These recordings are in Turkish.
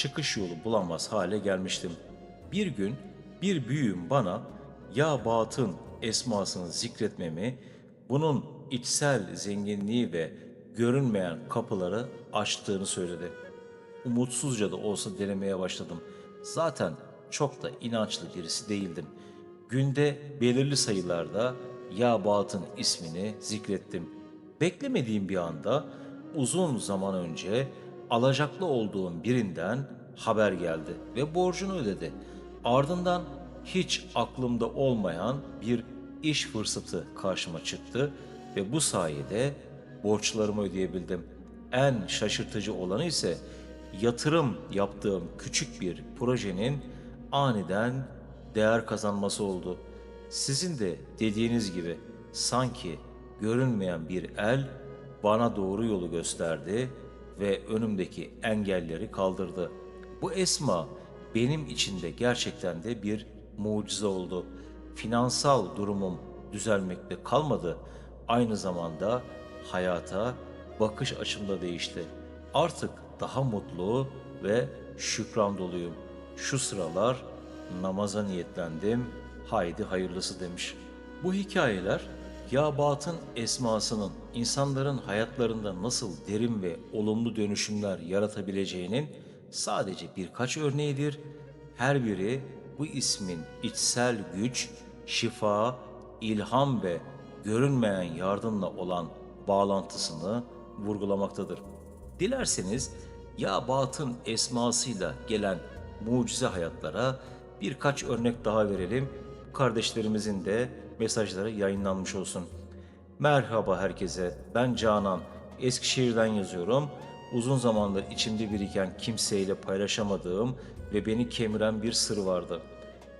çıkış yolu bulamaz hale gelmiştim. Bir gün bir büyüğüm bana ya batın esmasını zikretmemi, bunun içsel zenginliği ve görünmeyen kapıları açtığını söyledi. Umutsuzca da olsa denemeye başladım. Zaten çok da inançlı birisi değildim. Günde belirli sayılarda ya batın ismini zikrettim. Beklemediğim bir anda uzun zaman önce alacaklı olduğum birinden haber geldi ve borcunu ödedi. Ardından hiç aklımda olmayan bir iş fırsatı karşıma çıktı ve bu sayede borçlarımı ödeyebildim. En şaşırtıcı olanı ise yatırım yaptığım küçük bir projenin aniden değer kazanması oldu. Sizin de dediğiniz gibi sanki görünmeyen bir el bana doğru yolu gösterdi ve önümdeki engelleri kaldırdı. Bu esma benim için de gerçekten de bir mucize oldu. Finansal durumum düzelmekte kalmadı. Aynı zamanda hayata bakış açım da değişti. Artık daha mutlu ve şükran doluyum. Şu sıralar namaza niyetlendim. Haydi hayırlısı demiş. Bu hikayeler Yabat'ın esmasının insanların hayatlarında nasıl derin ve olumlu dönüşümler yaratabileceğinin sadece birkaç örneğidir. Her biri bu ismin içsel güç, şifa, ilham ve görünmeyen yardımla olan bağlantısını vurgulamaktadır. Dilerseniz ya batın esmasıyla gelen mucize hayatlara birkaç örnek daha verelim. Kardeşlerimizin de mesajları yayınlanmış olsun. Merhaba herkese. Ben Canan. Eskişehir'den yazıyorum. Uzun zamandır içimde biriken kimseyle paylaşamadığım ve beni kemiren bir sır vardı.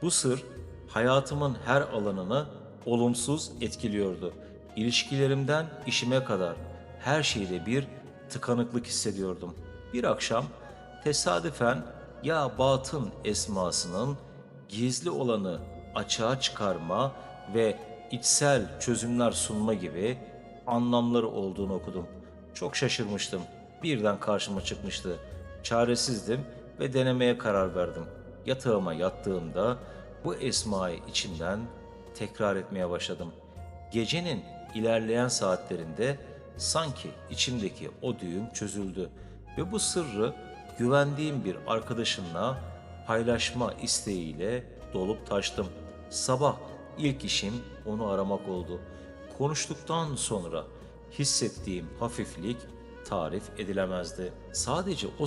Bu sır hayatımın her alanını olumsuz etkiliyordu. İlişkilerimden işime kadar her şeyde bir tıkanıklık hissediyordum. Bir akşam tesadüfen ya batın esmasının gizli olanı açığa çıkarma ve içsel çözümler sunma gibi anlamları olduğunu okudum. Çok şaşırmıştım. Birden karşıma çıkmıştı. Çaresizdim ve denemeye karar verdim. Yatağıma yattığımda bu esmayı içimden tekrar etmeye başladım. Gecenin ilerleyen saatlerinde sanki içimdeki o düğüm çözüldü ve bu sırrı güvendiğim bir arkadaşımla paylaşma isteğiyle dolup taştım. Sabah ilk işim onu aramak oldu. Konuştuktan sonra hissettiğim hafiflik tarif edilemezdi. Sadece o